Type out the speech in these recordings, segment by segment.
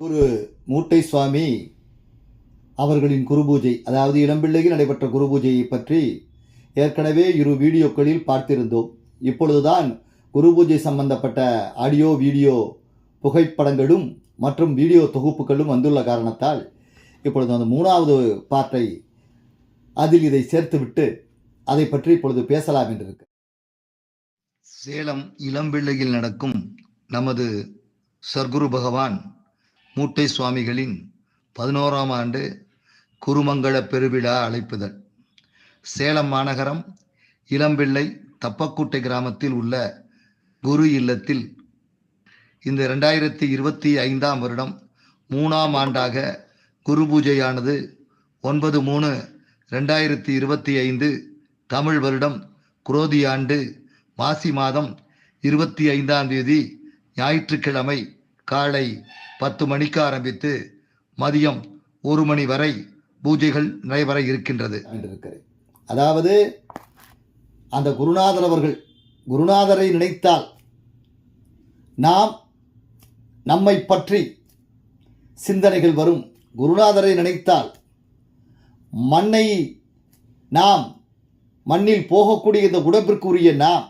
ஒரு மூட்டை சுவாமி அவர்களின் குருபூஜை அதாவது இளம்பிள்ளையில் நடைபெற்ற குருபூஜையை பற்றி ஏற்கனவே இரு வீடியோக்களில் பார்த்திருந்தோம். இப்பொழுதுதான் குருபூஜை சம்பந்தப்பட்ட ஆடியோ வீடியோ புகைப்படங்களும் மற்றும் வீடியோ தொகுப்புகளும் வந்துள்ள காரணத்தால் இப்பொழுது அந்த மூணாவது பார்ட்டை அதில் இதை சேர்த்துவிட்டு அதை பற்றி இப்பொழுது பேசலாம் என்று இருக்கு சேலம் இளம்பிள்ளையில் நடக்கும் நமது சர்க்குரு பகவான் மூட்டை சுவாமிகளின் பதினோராம் ஆண்டு குருமங்கள பெருவிழா அழைப்புதல். சேலம் மாநகரம் இளம்பிள்ளை தப்பக்கூட்டை கிராமத்தில் உள்ள குரு இல்லத்தில் இந்த ரெண்டாயிரத்தி இருபத்தி ஐந்தாம் வருடம் மூணாம் ஆண்டாக குரு பூஜையானது ஒன்பது மூணு ரெண்டாயிரத்தி இருபத்தி ஐந்து தமிழ் வருடம் குரோதி ஆண்டு மாசி மாதம் இருபத்தி ஐந்தாம் தேதி ஞாயிற்றுக்கிழமை காலை பத்து மணிக்கு ஆரம்பித்து மதியம் ஒரு மணி வரை பூஜைகள் நிறைவர இருக்கின்றது. அதாவது அந்த குருநாதர் அவர்கள் குருநாதரை நினைத்தால் நாம் நம்மை பற்றி சிந்தனைகள் வரும். குருநாதரை நினைத்தால் மண்ணை நாம் மண்ணில் போகக்கூடிய இந்த உடம்பிற்குரிய நாம்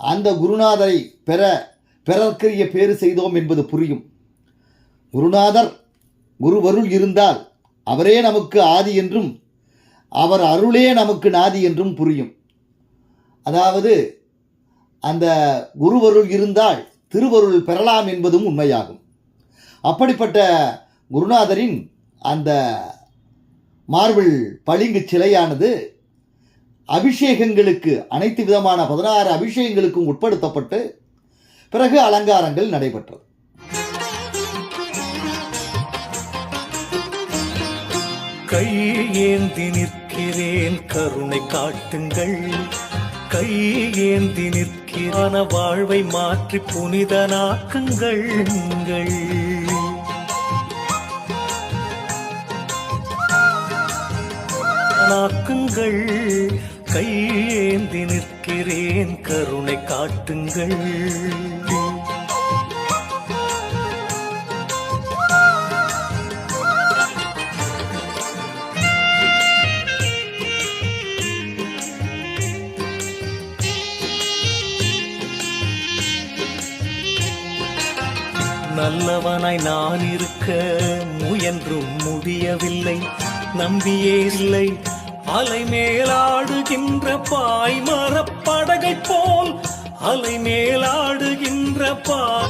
அந்த குருநாதரை பெற பிறர்க்கரிய பேறு செய்தோம் என்பது புரியும். குருநாதர் குருவருள் இருந்தால் அவரே நமக்கு ஆதி என்றும் அவர் அருளே நமக்கு நாதி என்றும் புரியும். அதாவது அந்த குருவருள் இருந்தால் திருவருள் பெறலாம் என்பதும் உண்மையாகும். அப்படிப்பட்ட குருநாதரின் அந்த மார்பிள் பளிங்கு சிலையானது அபிஷேகங்களுக்கு அனைத்து விதமான பதினாறு அபிஷேகங்களுக்கும் உட்படுத்தப்பட்டு பிறகு அலங்காரங்கள் நடைபெற்றது. கை ஏந்தி நிற்கிறேன் கருணை காட்டுங்கள். கை ஏந்தி நிற்கிறான வாழ்வை மாற்றி புனிதனாக்குங்கள். நாக்குங்கள் கை ஏந்தி நிற்கிறேன் கருணை காட்டுங்கள். நல்லவனாய் நான் இருக்க முயன்றும் முடியவில்லை. நம்பியே இல்லை. அலை மேலாடுகின்ற பாய்மரப் படகை போல் அலை மேலாடுகின்ற பா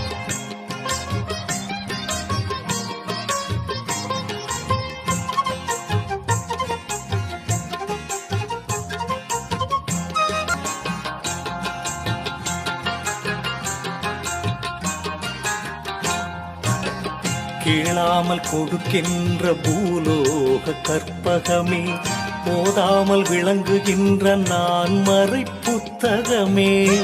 கேளாமல் கொடுக்கின்ற பூலோக கற்பகமே போதாமல் விளங்குகின்ற நான் மறை புத்தகமே.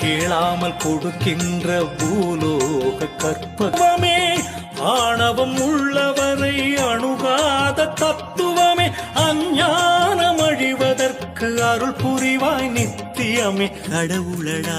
கேளாமல் கொடுக்கின்ற பூலோக கற்பகமே ஆணவம் உள்ளவரை அணுகாத தத்துவமே அஞ்ஞானம் அழிவதற்கு அருள் புரிவாய் நித்தியமே. கடவுளடா.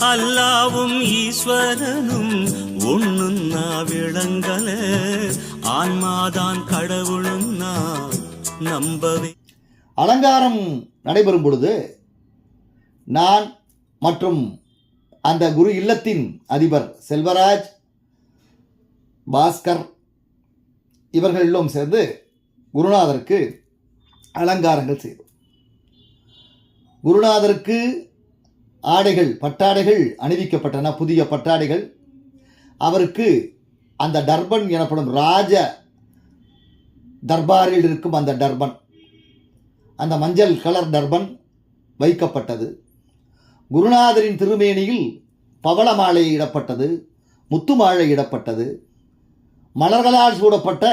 அல்லாவும் ஈஸ்வரனும் ஒண்ணுன்னா விளங்கல. ஆன்மாதான் கடவுளும் நான் நம்பவே. அலங்காரம் நடைபெறும் பொழுது நான் மற்றும் அந்த குரு இல்லத்தின் அதிபர் செல்வராஜ் பாஸ்கர் இவர்கள் எல்லாம் சேர்ந்து குருநாதருக்கு அலங்காரங்கள் செய்தோம். குருநாதருக்கு ஆடைகள் பட்டாடைகள் அணிவிக்கப்பட்டன புதிய பட்டாடைகள். அவருக்கு அந்த டர்பன் எனப்படும் ராஜ தர்பாரில் இருக்கும் அந்த டர்பன் அந்த மஞ்சள் கலர் டர்பன் வைக்கப்பட்டது. குருநாதரின் திருமேனியில் பவள மாலை இடப்பட்டது முத்து மாலை இடப்பட்டது மலர்களால் சூடப்பட்ட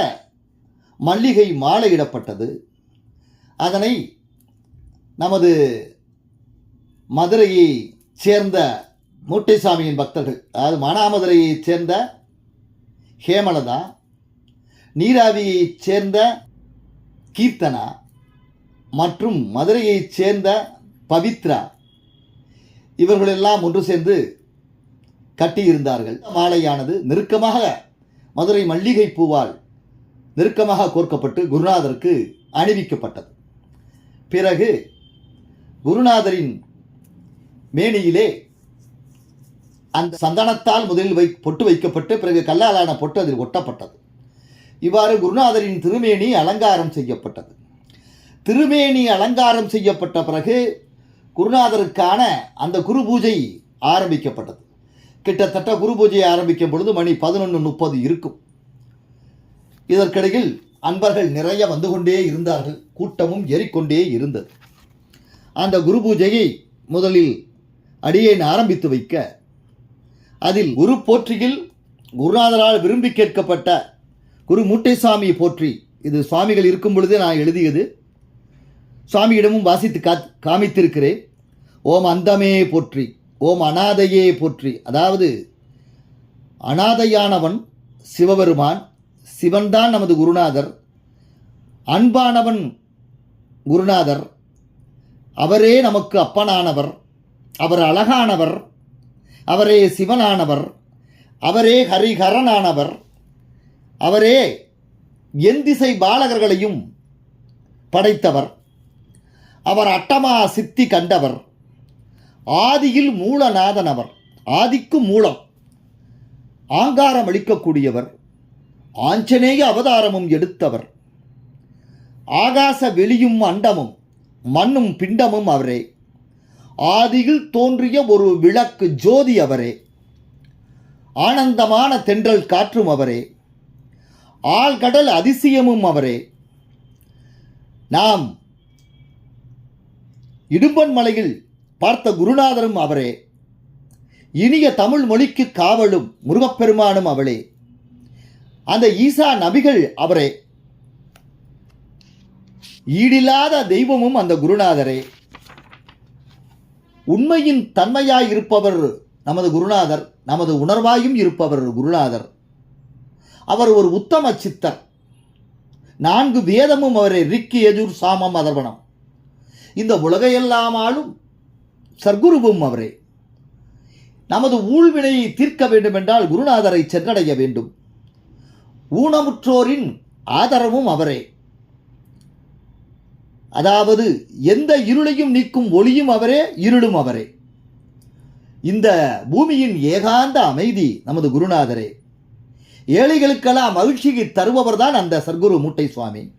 மல்லிகை மாலை இடப்பட்டது. அதனை நமது மதுரையை சேர்ந்த மூட்டைசாமியின் பக்தர்கள். அதாவது மானாமதுரையைச் சேர்ந்த ஹேமலதா நீராவியைச் சேர்ந்த கீர்த்தனா மற்றும் மதுரையைச் சேர்ந்த பவித்ரா இவர்களெல்லாம் ஒன்று சேர்ந்து கட்டியிருந்தார்கள். மாலையானது நெருக்கமாக மதுரை மல்லிகை பூவால் நெருக்கமாக கோர்க்கப்பட்டு குருநாதருக்கு அணிவிக்கப்பட்டது. பிறகு குருநாதரின் மேனியிலே அந்த சந்தனத்தால் முதலில் வை பொட்டு வைக்கப்பட்டு பிறகு கல்லாலான பொட்டு அதில் ஒட்டப்பட்டது. இவ்வாறு குருநாதரின் திருமேனி அலங்காரம் செய்யப்பட்டது. திருமேனி அலங்காரம் செய்யப்பட்ட பிறகு குருநாதருக்கான அந்த குரு பூஜை ஆரம்பிக்கப்பட்டது. கிட்டத்தட்ட குரு பூஜையை ஆரம்பிக்கும் பொழுது மணி பதினொன்று முப்பது இருக்கும். இதற்கிடையில் அன்பர்கள் நிறைய வந்து கொண்டே இருந்தார்கள். கூட்டமும் ஏறிக்கொண்டே இருந்தது. அந்த குரு பூஜையை முதலில் அடியேன் ஆரம்பித்து வைக்க. அதில் குரு போற்றியில் குருநாதரால் விரும்பி கேட்கப்பட்ட குரு மூட்டைசாமி போற்றி. இது சுவாமிகள் இருக்கும் பொழுதே நான் எழுதியது. சுவாமியிடமும் வாசித்து கா காமித்திருக்கிறேன். ஓம் அந்தமே போற்றி ஓம் அனாதையே போற்றி. அதாவது அனாதையானவன் சிவபெருமான் சிவன்தான் நமது குருநாதர் அன்பானவன் குருநாதர் அவரே நமக்கு அப்பனானவர் அவர் அழகானவர் அவரே சிவனானவர் அவரே ஹரிஹரனானவர் அவரே எந்திசை பாலகர்களையும் படைத்தவர் அவர் அட்டமா சித்தி கண்டவர் ஆதியில் மூலநாதன் அவர் ஆதிக்கு மூலம் ஆங்காரம் அளிக்கக்கூடியவர் ஆஞ்சநேய அவதாரமும் எடுத்தவர். ஆகாச வெளியும் அண்டமும் மண்ணும் பிண்டமும் அவரே. ஆதியில் தோன்றிய ஒரு விளக்கு ஜோதி அவரே. ஆனந்தமான தென்றல் காற்றும் அவரே. ஆழ்கடல் அதிசயமும் அவரே. நாம் இடும்பன் மலையில் பார்த்த குருநாதரும் அவரே. இனிய தமிழ் மொழிக்கு காவலும் முருகப்பெருமானும் அவளே. அந்த ஈசா நபிகள் அவரே. ஈடில்லாத தெய்வமும் அந்த குருநாதரே. உண்மையின் தன்மையாய் இருப்பவர் நமது குருநாதர் நமது உணர்வாயும் இருப்பவர் குருநாதர். அவர் ஒரு உத்தம சித்தர். நான்கு வேதமும் அவரே ரிக்கி எஜூர் சாமம் அதர்வனம் இந்த உலகையெல்லாம் ஆளும் சர்க்குருவும் அவரே. நமது ஊழ்வினையை தீர்க்க வேண்டுமென்றால் குருநாதரை சென்றடைய வேண்டும். ஊனமுற்றோரின் ஆதரவும் அவரே. அதாவது எந்த இருளையும் நீக்கும் ஒளியும் அவரே இருளும் அவரே. இந்த பூமியின் ஏகாந்த அமைதி நமது குருநாதரே. ஏழைகளுக்கெல்லாம் மகிழ்ச்சியை தருபவர்தான் அந்த சர்க்குரு மூட்டை சுவாமி.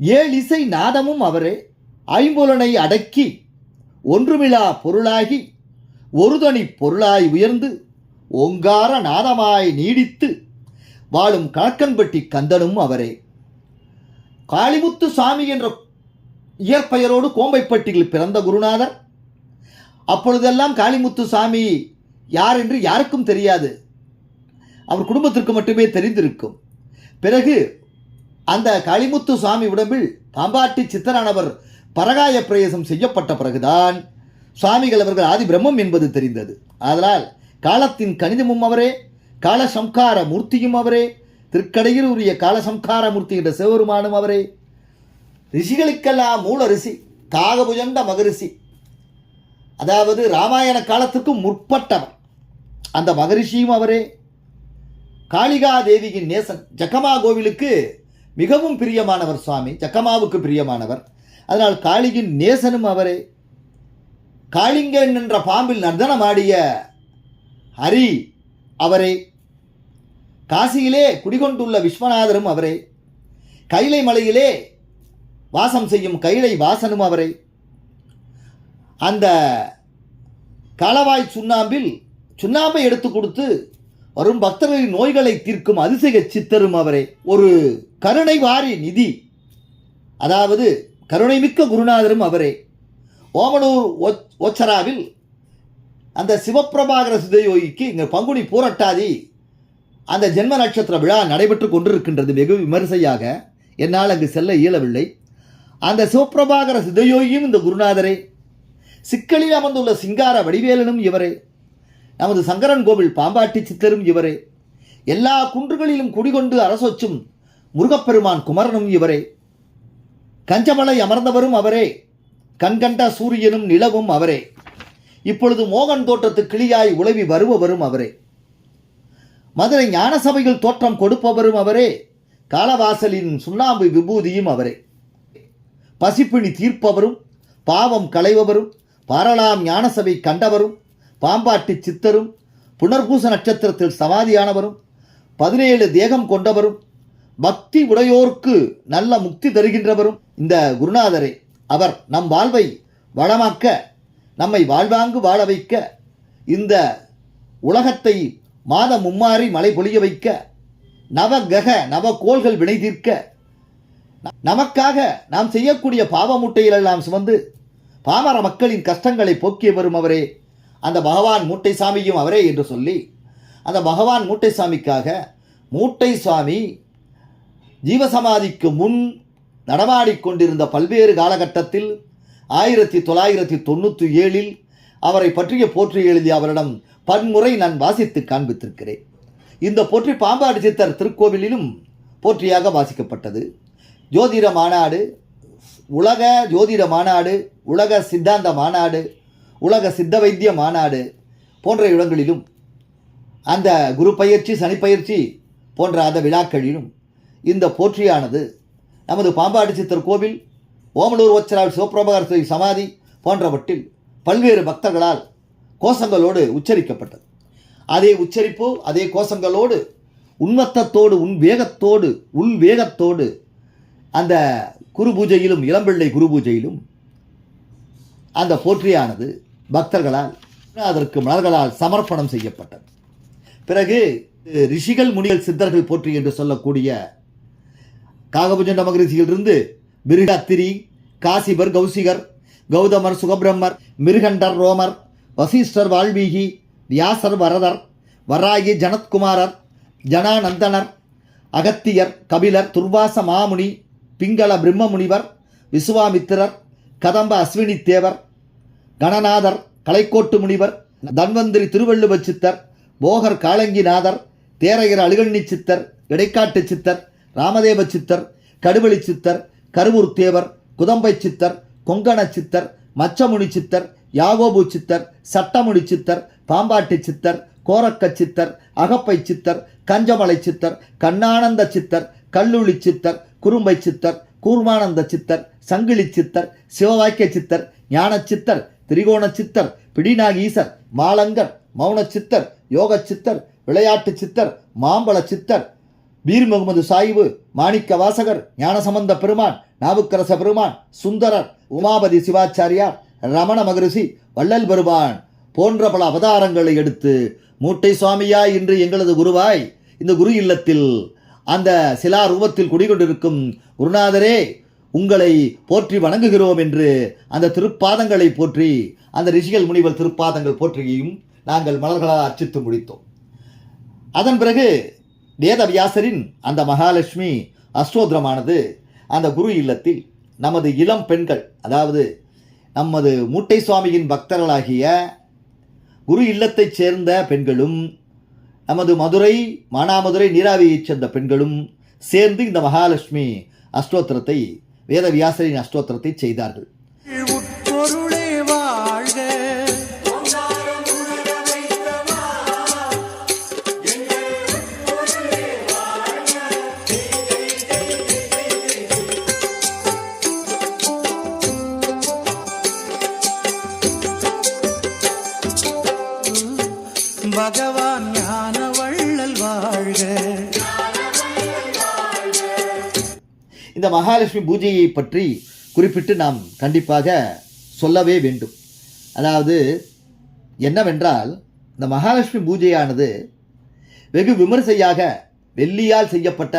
ஏழிசை இசை நாதமும் அவரே. ஐம்புலனை அடக்கி ஒன்றுமிலா பொருளாகி ஒருதனி பொருளாய் உயர்ந்து ஓங்கார நாதமாய் நீடித்து வாழும் கணக்கன்பட்டி கந்தனும் அவரே. காளிமுத்து சாமி என்ற இயற்பெயரோடு கோம்பைப்பட்டியில் பிறந்த குருநாதர். அப்பொழுதெல்லாம் காளிமுத்து சாமி யார் என்று யாருக்கும் தெரியாது. அவர் குடும்பத்திற்கு மட்டுமே தெரிந்திருக்கும். பிறகு அந்த காளிமுத்து சாமி உடம்பில் பாம்பாட்டி சித்தரானவர் பரகாய பிரவேசம் செய்யப்பட்ட பிறகுதான் சுவாமிகள் அவர்கள் ஆதி பிரம்மம் என்பது தெரிந்தது. அதனால் காலத்தின் கணிதமும் அவரே காலசம்கார மூர்த்தியும் அவரே திருக்கடையில் உரிய காலசம்கார மூர்த்தி என்ற சிவபெருமானும் அவரே ரிஷிகளுக்கெல்லாம் மூல ரிஷி காகபுஜண்ட மகரிஷி. அதாவது ராமாயண காலத்துக்கு முற்பட்டவர் அந்த மகரிஷியும் அவரே. காளிகா தேவியின் நேசன் ஜக்கமா கோவிலுக்கு மிகவும் பிரியமானவர் சுவாமி ஜக்கமாவுக்கு பிரியமானவர். அதனால் காளியின் நேசனும் அவரே. காளிங்கன் என்ற பாம்பில் நர்தனமாடிய ஹரி அவரே. காசியிலே குடிகொண்டுள்ள விஸ்வநாதரும் அவரே. கைலை மலையிலே வாசம் செய்யும் கைலை வாசனும் அவரே. அந்த களவாய் சுண்ணாம்பில் சுண்ணாம்பை எடுத்து கொடுத்து வரும் பக்தர்களின் நோய்களை தீர்க்கும் அதிசய சித்தரும் அவரே. ஒரு கருணை வாரி நிதி அதாவது கருணைமிக்க குருநாதரும் அவரே. ஓமனூர் ஓச்- ஓச்சராவில் அந்த சிவப்பிரபாகர சுதயோகிக்கு இங்கே பங்குனி பூரட்டாதி அந்த ஜென்ம நட்சத்திர விழா நடைபெற்று கொண்டிருக்கின்றது. வெகு விமரிசையாக. என்னால் அங்கு செல்ல இயலவில்லை. அந்த சிவபிரபாகர சிதயோகியும் இந்த குருநாதரே. சிக்கலில் அமர்ந்துள்ள சிங்கார வடிவேலனும் இவரே. நமது சங்கரன் கோவில் பாம்பாட்டி சித்தரும் இவரே. எல்லா குன்றுகளிலும் குடிகொண்டு அரசொச்சும் முருகப்பெருமான் குமரனும் இவரே. கஞ்சமலை அமர்ந்தவரும் அவரே. கண்கண்ட சூரியனும் நிலவும் அவரே. இப்பொழுது மோகன் தோற்றத்து கிளியாய் உழவி வருபவரும் அவரே. மதுரை ஞான சபையில் தோற்றம் கொடுப்பவரும் அவரே. காலவாசலின் சுண்ணாம்பு விபூதியும் அவரே. பசிப்பிணி தீர்ப்பவரும் பாவம் களைபவரும் பாரலாம் ஞானசபை கண்டவரும் பாம்பாட்டி சித்தரும் புனர்பூச நட்சத்திரத்தில் சமாதியானவரும் பதினேழு தேகம் கொண்டவரும் பக்தி உடையோர்க்கு நல்ல முக்தி தருகின்றவரும் இந்த குருநாதரே. அவர் நம் வாழ்வை வளமாக்க நம்மை வாழ்வாங்கு வாழ வைக்க இந்த உலகத்தை மாத மும்மாறி மழை பொழிய வைக்க நவ கிரக நவ கோள்கள் வினை தீர்க்க நமக்காக நாம் செய்யக்கூடிய பாவ மூட்டையிலெல்லாம் சுமந்து பாமர மக்களின் கஷ்டங்களை போக்கிய வரும் அவரே. அந்த பகவான் மூட்டை சாமியும் அவரே என்று சொல்லி அந்த பகவான் மூட்டை சாமிக்காக மூட்டை சுவாமி ஜீவசமாதிக்கு முன் நடமாடிக்கொண்டிருந்த பல்வேறு காலகட்டத்தில் ஆயிரத்தி தொள்ளாயிரத்தி தொண்ணூற்றி ஏழில் அவரை பற்றிய போற்றி எழுதி அவரிடம் பன்முறை நான் வாசித்து காண்பித்திருக்கிறேன். இந்த போற்றி பாம்பாடு சித்தர் திருக்கோவிலிலும் போற்றியாக வாசிக்கப்பட்டது. ஜோதிட மாநாடு உலக ஜோதிட மாநாடு உலக சித்தாந்த மாநாடு உலக சித்த வைத்திய மாநாடு போன்ற இடங்களிலும் அந்த குரு பயிற்சி சனிப்பயிற்சி போன்ற அந்த விழாக்களிலும் இந்த போற்றியானது நமது பாம்பாடி சித்தர் கோவில் ஓமலூர் ஒச்சரால் சிவபிரபாகர் சமாதி போன்றவற்றில் பல்வேறு பக்தர்களால் கோஷங்களோடு உச்சரிக்கப்பட்டது. அதே உச்சரிப்பு அதே கோஷங்களோடு உன்மத்தத்தோடு உன் வேகத்தோடு உள் வேகத்தோடு அந்த குரு பூஜையிலும் இளம்பிள்ளை குரு பூஜையிலும் அந்த போற்றியானது பக்தர்களால் அதற்கு மலர்களால் சமர்ப்பணம் செய்யப்பட்டது. பிறகு ரிஷிகள் முனிகள் சித்தர்கள் போற்றி என்று சொல்லக்கூடிய காகபுஜண்ட மகரிஷியிலிருந்து மிருகத்திரி காசிபர் கௌசிகர் கௌதமர் சுகபிரம்மர் மிருகண்டர் ரோமர் வசிஷ்டர் வால்மீகி வியாசர் வரதர் வராகி ஜனத்குமாரர் ஜனானந்தனர் அகத்தியர் கபிலர் துர்வாச மாமுனி பிங்கள பிரம்ம முனிவர் விசுவாமித்திரர் கதம்ப அஸ்வினி தேவர் கணநாதர் கலைக்கோட்டு முனிவர் தன்வந்திரி திருவள்ளுவ சித்தர் போகர் காளங்கிநாதர் தேரையர் அழுகண்ணி சித்தர் இடைக்காட்டு சித்தர் ராமதேவ சித்தர் கடுவெளி சித்தர் கருவூர் தேவர் குதம்பை சித்தர் கொங்கண சித்தர் மச்சமுனி சித்தர் யாகோபு சித்தர் சட்டமுனி சித்தர் பாம்பாட்டி சித்தர் கோரக்க சித்தர் அகப்பை சித்தர் கஞ்சமலை சித்தர் கண்ணானந்த சித்தர் கல்லுளி சித்தர் குறும்பை சித்தர் கூர்மானந்த சித்தர் சங்கிலி சித்தர் சிவவாக்கிய சித்தர் ஞான சித்தர் திரிகோண சித்தர் பிடிநாகீசர் மாலங்கர் மௌன சித்தர் யோக சித்தர் விளையாட்டு சித்தர் மாம்பழ சித்தர் பீர் முகமது சாயிபு மாணிக்க வாசகர் ஞானசம்பந்த பெருமான் நாவுக்கரச பெருமான் சுந்தரர் உமாபதி சிவாச்சாரியார் ரமண மகரிஷி வள்ளல் பெருமான் போன்ற பல அவதாரங்களை எடுத்து மூட்டை சுவாமியாய் இன்று எங்களது குருவாய் இந்த குரு இல்லத்தில் அந்த சிலா ரூபத்தில் குடிகொண்டிருக்கும் குருநாதரே உங்களை போற்றி வணங்குகிறோம் என்று அந்த திருப்பாதங்களை போற்றி அந்த ரிஷிகள் முனிவர் திருப்பாதங்கள் போற்றியும் நாங்கள் மலர்களால் அர்ச்சித்து முடித்தோம். அதன் பிறகு வேதவியாசரின் அந்த மகாலட்சுமி அஷ்டோத்திரமானது அந்த குரு இல்லத்தில் நமது இளம் பெண்கள் அதாவது நமது மூட்டை சுவாமியின் பக்தர்களாகிய குரு இல்லத்தைச் சேர்ந்த பெண்களும் நமது மதுரை மானாமதுரை நீராவியைச் சேர்ந்த பெண்களும் சேர்ந்து இந்த மகாலட்சுமி அஷ்டோத்திரத்தை வேதவியாசரின் அஷ்டோத்திரத்தை செய்தார்கள். உட்பொருளே இந்த மகாலட்சுமி பூஜையை பற்றி குறிப்பிட்டு நாம் கண்டிப்பாக சொல்லவே வேண்டும். அதாவது என்னவென்றால் இந்த மகாலட்சுமி பூஜையானது வெகு விமரிசையாக வெள்ளியால் செய்யப்பட்ட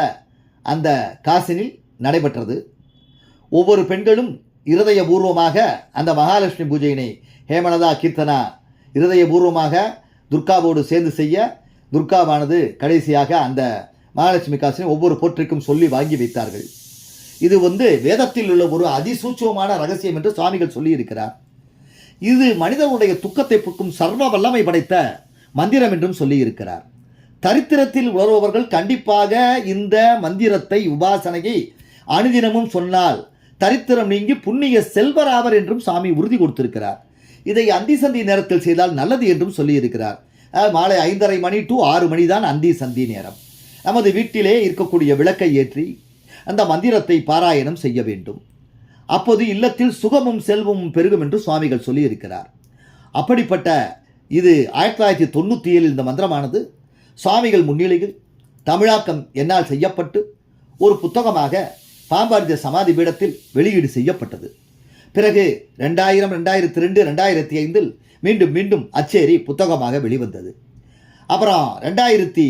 அந்த காசினில் நடைபெற்றது. ஒவ்வொரு பெண்களும் இருதயபூர்வமாக அந்த மகாலட்சுமி பூஜையினை ஹேமலதா கீர்த்தனா இருதயபூர்வமாக துர்காவோடு சேர்ந்து செய்ய துர்காவானது கடைசியாக அந்த மகாலட்சுமி காசினை ஒவ்வொரு போற்றிக்கும் சொல்லி வாங்கி வைத்தார்கள். இது வந்து வேதத்தில் உள்ள ஒரு அதிசூட்சமான ரகசியம் என்று சுவாமிகள் சொல்லியிருக்கிறார். இது மனிதனுடைய துக்கத்தை போக்கும் சர்வ வல்லமை படைத்த மந்திரம் என்றும் சொல்லியிருக்கிறார். தரித்திரத்தில் உணர்பவர்கள் கண்டிப்பாக இந்த மந்திரத்தை உபாசனையை அனுதினமும் சொன்னால் தரித்திரம் நீங்கி புண்ணிய செல்வராவர் என்றும் சாமி உறுதி கொடுத்திருக்கிறார். இதை அந்தி சந்தி நேரத்தில் செய்தால் நல்லது என்றும் சொல்லியிருக்கிறார். மாலை ஐந்தரை மணி டு ஆறு மணி தான் அந்தி சந்தி நேரம். நமது வீட்டிலே இருக்கக்கூடிய விளக்கை ஏற்றி அந்த மந்திரத்தை பாராயணம் செய்ய வேண்டும். அப்போது இல்லத்தில் சுகமும் செல்வமும் பெருகும் என்று சுவாமிகள் சொல்லியிருக்கிறார். அப்படிப்பட்ட இது ஆயிரத்தி தொள்ளாயிரத்தி தொண்ணூற்றி ஏழில் இந்த மந்திரமானது. சுவாமிகள் முன்னிலையில் தமிழாக்கம் என்னால் செய்யப்பட்டு ஒரு புத்தகமாக பாம்பார்ஜ சமாதி பீடத்தில் வெளியீடு செய்யப்பட்டது. பிறகு ரெண்டாயிரம் ரெண்டாயிரத்தி ரெண்டு ரெண்டாயிரத்தி ஐந்தில் மீண்டும் மீண்டும் அச்சேரி புத்தகமாக வெளிவந்தது. அப்புறம் ரெண்டாயிரத்தி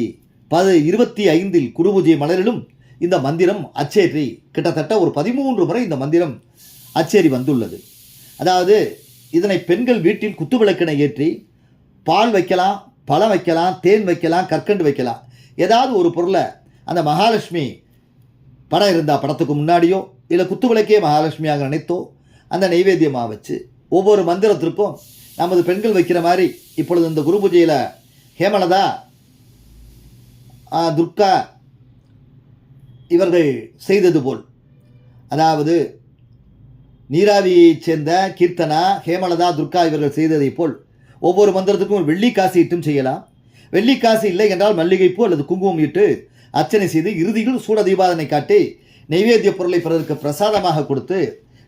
பது இருபத்தி ஐந்தில் குருபூஜை மலரிலும் இந்த மந்திரம் அச்சேரி. கிட்டத்தட்ட ஒரு பதிமூன்று முறை இந்த மந்திரம் அச்சேரி வந்துள்ளது. அதாவது இதனை பெண்கள் வீட்டில் குத்துவிளக்கினை ஏற்றி பால் வைக்கலாம் பழம் வைக்கலாம் தேன் வைக்கலாம் கற்கண்டு வைக்கலாம். ஏதாவது ஒரு பொருளை அந்த மகாலட்சுமி படம் இருந்தால் படத்துக்கு முன்னாடியோ இல்லை குத்துவிளக்கே மகாலட்சுமியாக நினைத்தோ அந்த நைவேத்தியமாக வச்சு ஒவ்வொரு மந்திரத்திற்கும் நமது பெண்கள் வைக்கிற மாதிரி இப்பொழுது இந்த குரு பூஜையில் ஹேமலதா துர்கா இவர்கள் செய்தது போல். அதாவது நீராவியைச் சேர்ந்த கீர்த்தனா ஹேமலதா துர்கா இவர்கள் செய்ததைப் போல் ஒவ்வொரு மந்திரத்துக்கும் வெள்ளி காசு இட்டும் செய்யலாம். வெள்ளி காசு இல்லை என்றால் மல்லிகைப்பூ அல்லது குங்குமம் இட்டு அர்ச்சனை செய்து இறுதியில் சூட தீபாதனை காட்டி நைவேத்திய பொருளை பிறருக்கு பிரசாதமாக கொடுத்து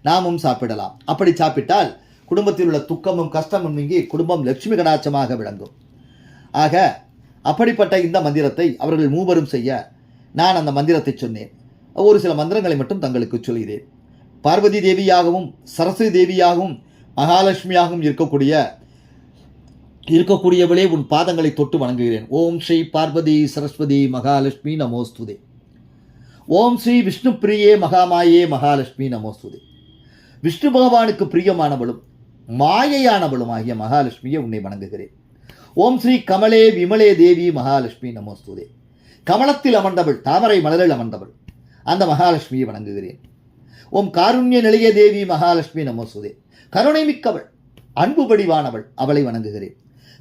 நாமும் சாப்பிடலாம். அப்படி சாப்பிட்டால் குடும்பத்தில் உள்ள துக்கமும் கஷ்டமும் நீங்கி குடும்பம் லட்சுமி கடாட்சமாக விளங்கும். ஆக அப்படிப்பட்ட இந்த மந்திரத்தை அவர்கள் மூவரும் செய்ய நான் அந்த மந்திரத்தை சொன்னேன். ஒரு சில மந்திரங்களை மட்டும் தங்களுக்கு சொல்கிறேன். பார்வதி தேவியாகவும் சரஸ்வதி தேவியாகவும் மகாலட்சுமியாகவும் இருக்கக்கூடிய இருக்கக்கூடியவளே உன் பாதங்களை தொட்டு வணங்குகிறேன். ஓம் ஸ்ரீ பார்வதி சரஸ்வதி மகாலட்சுமி நமோஸ்துதே. ஓம் ஸ்ரீ விஷ்ணு பிரியே மகாமாயே மகாலட்சுமி நமோஸ்துதே. விஷ்ணு பகவானுக்கு பிரியமானவளும் மாயையானவளும் ஆகிய மகாலட்சுமியை உன்னை வணங்குகிறேன். ஓம் ஸ்ரீ கமலே விமலே தேவி மகாலட்சுமி நமோஸ்துதே. கமலத்தில் அமர்ந்தவள் தாமரை மலரில் அமர்ந்தவள். அந்த மகாலட்சுமியை வணங்குகிறேன். ஓம் காருண்ய நிலைய தேவி மகாலட்சுமி நமோசுதே. கருணை மிக்கவள் அன்பு படிவானவள் அவளை வணங்குகிறேன்.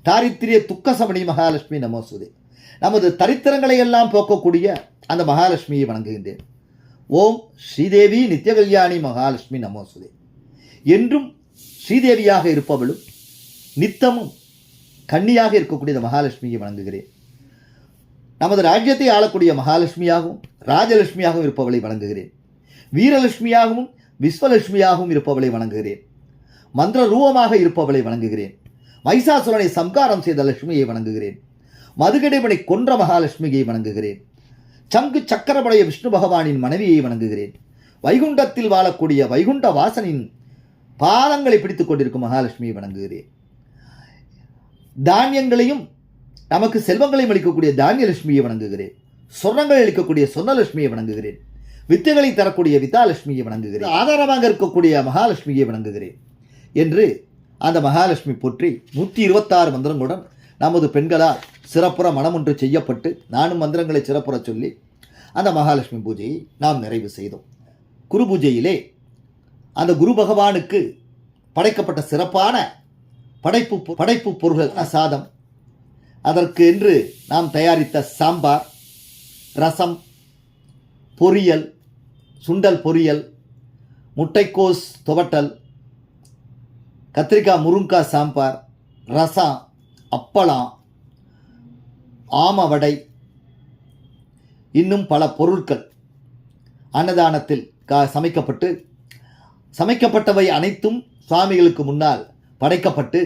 தாரித்திரிய துக்கசமணி மகாலட்சுமி நமோசுதே. நமது தரித்திரங்களை எல்லாம் போக்கக்கூடிய அந்த மகாலட்சுமியை வணங்குகின்றேன். ஓம் ஸ்ரீதேவி நித்திய கல்யாணி மகாலட்சுமி நமோசுதே. என்றும் ஸ்ரீதேவியாக இருப்பவளும் நித்தமும் கன்னியாக இருக்கக்கூடிய மகாலட்சுமியை வணங்குகிறேன். நமது ராஜ்யத்தை ஆளக்கூடிய மகாலட்சுமியாகவும் ராஜலட்சுமியாகவும் இருப்பவளை வணங்குகிறேன். வீரலட்சுமியாகவும் விஸ்வலட்சுமியாகவும் இருப்பவளை வணங்குகிறேன். மந்திர ரூபமாக இருப்பவளை வணங்குகிறேன். மைசாசுரனை சம்காரம் செய்த லட்சுமியை வணங்குகிறேன். மதுகடைவனை கொன்ற மகாலட்சுமியை வணங்குகிறேன். சங்கு சக்கரபடைய விஷ்ணு பகவானின் மனைவியை வணங்குகிறேன். வைகுண்டத்தில் வாழக்கூடிய வைகுண்ட வாசனின் பாதங்களை பிடித்துக் கொண்டிருக்கும் மகாலட்சுமியை வணங்குகிறேன். தானியங்களையும் நமக்கு செல்வங்களை அளிக்கக்கூடிய தானியலட்சுமியை வணங்குகிறேன். சொர்ணங்களை அளிக்கக்கூடிய சொர்ணலட்சுமியை வணங்குகிறேன். வித்துகளை தரக்கூடிய வித்தாலட்சுமியை வணங்குகிறேன். ஆதாரமாக இருக்கக்கூடிய மகாலட்சுமியை வணங்குகிறேன். என்று அந்த மகாலட்சுமி போற்றி நூற்றி இருபத்தாறு மந்திரங்களுடன் நமது பெண்களால் சிறப்புற மனம் ஒன்று செய்யப்பட்டு நானும் மந்திரங்களை சிறப்புற சொல்லி அந்த மகாலட்சுமி பூஜையை நாம் நிறைவு செய்தோம். குரு பூஜையிலே அந்த குரு பகவானுக்கு படைக்கப்பட்ட சிறப்பான படைப்பு படைப்பு பொருள்கள் சாதம் அதற்கு என்று நாம் தயாரித்த சாம்பார் ரசம் பொரியல் சுண்டல் பொரியல் முட்டைக்கோஸ் துவட்டல் கத்திரிக்காய் முருங்காய் சாம்பார் ரசம் அப்பளம் ஆம வடை இன்னும் பல பொருட்கள் அன்னதானத்தில் கா சமைக்கப்பட்டு சமைக்கப்பட்டவை அனைத்தும் சுவாமிகளுக்கு முன்னால் படைக்கப்பட்டு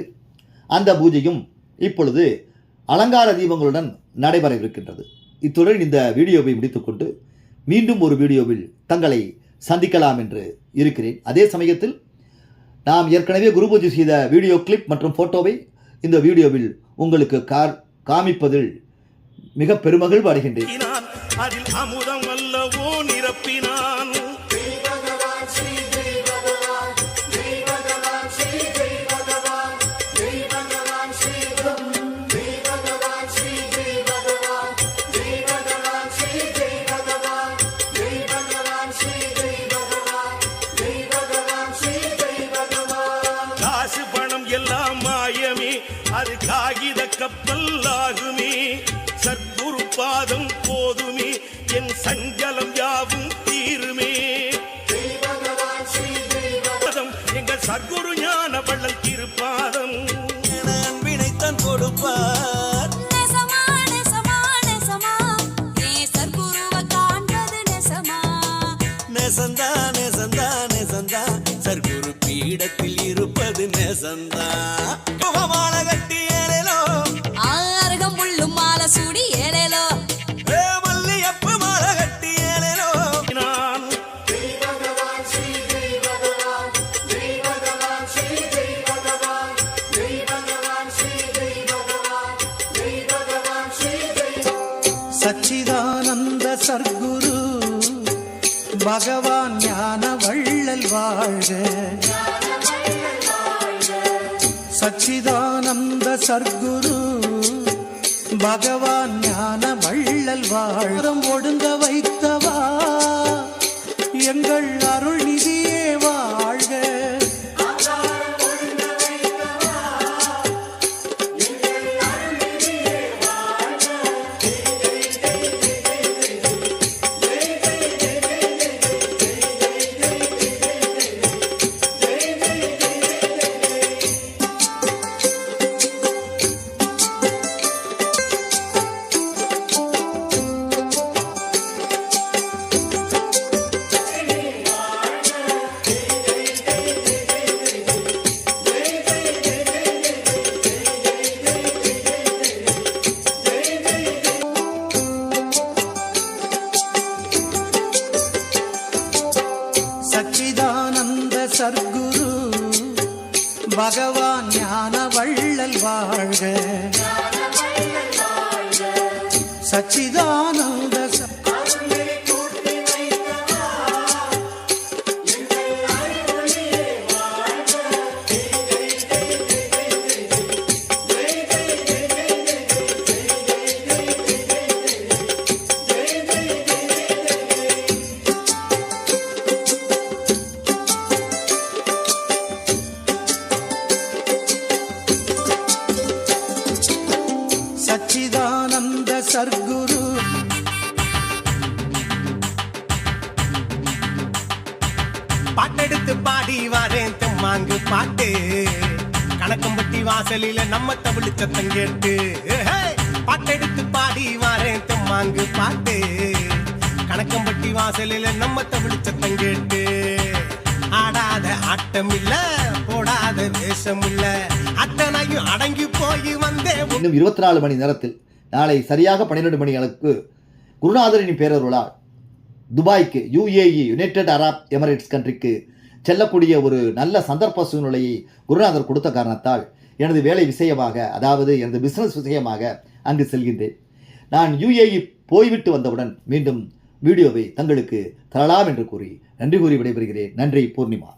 அந்த பூஜையும் இப்பொழுது அலங்கார தீபங்களுடன் நடைபெறவிருக்கின்றது. இத்துடன் இந்த வீடியோவை முடித்துக்கொண்டு மீண்டும் ஒரு வீடியோவில் தங்களை சந்திக்கலாம் என்று இருக்கிறேன். அதே சமயத்தில் நாம் ஏற்கனவே குரு பூஜை செய்த வீடியோ கிளிப் மற்றும் ஃபோட்டோவை இந்த வீடியோவில் உங்களுக்கு கார் காமிப்பதில் மிக பெருமகிழ்வு அடைகின்றேன். அதில் அமுதம் அல்லவோ நிரப்பினார் சந்தா கட்டி சச்சிதானந்த சர்க்குரு. பகவான் ஞான வள்ளல் வாழம் ஒடுங்க வைத்தவர் பகவான் ஞான வள்ளல் வாழ்க. சச்சிதானந்த வரேன் பாட்டு. கணக்கம்பட்டி வாசலில நம்ம தமிழ் சத்தம் கேட்டு. பாட்டெடுத்து பாடி வாரேன் தெம்மாங்கு பாட்டு. கணக்கம்பட்டி வாசலில நம்ம தமிழ் சத்தம் கேட்டு. ஆடாத ஆட்டம் இல்ல போடாத வேஷம் இல்ல அத்தனையும் அடங்கி போய் வந்தே இன்னும் இருபத்தி நாலு மணி நேரத்தில் நாளை சரியாக பன்னிரெண்டு மணி அளவுக்கு குருநாதரின் பேரருளால் துபாய்க்கு யுஏஇ யுனைடெட் அரப் எமிரேட்ஸ் கண்ட்ரிக்கு செல்லக்கூடிய ஒரு நல்ல சந்தர்ப்ப சூழ்நிலையை குருநாதர் கொடுத்த காரணத்தால் எனது வேலை விஷயமாக அதாவது எனது பிசினஸ் விஷயமாக அங்கு செல்கின்றேன். நான் யுஏஇ போய்விட்டு வந்தவுடன் மீண்டும் வீடியோவை தங்களுக்கு தரலாம் என்று கூறி நன்றி கூறி விடைபெறுகிறேன். நன்றி பூர்ணிமா.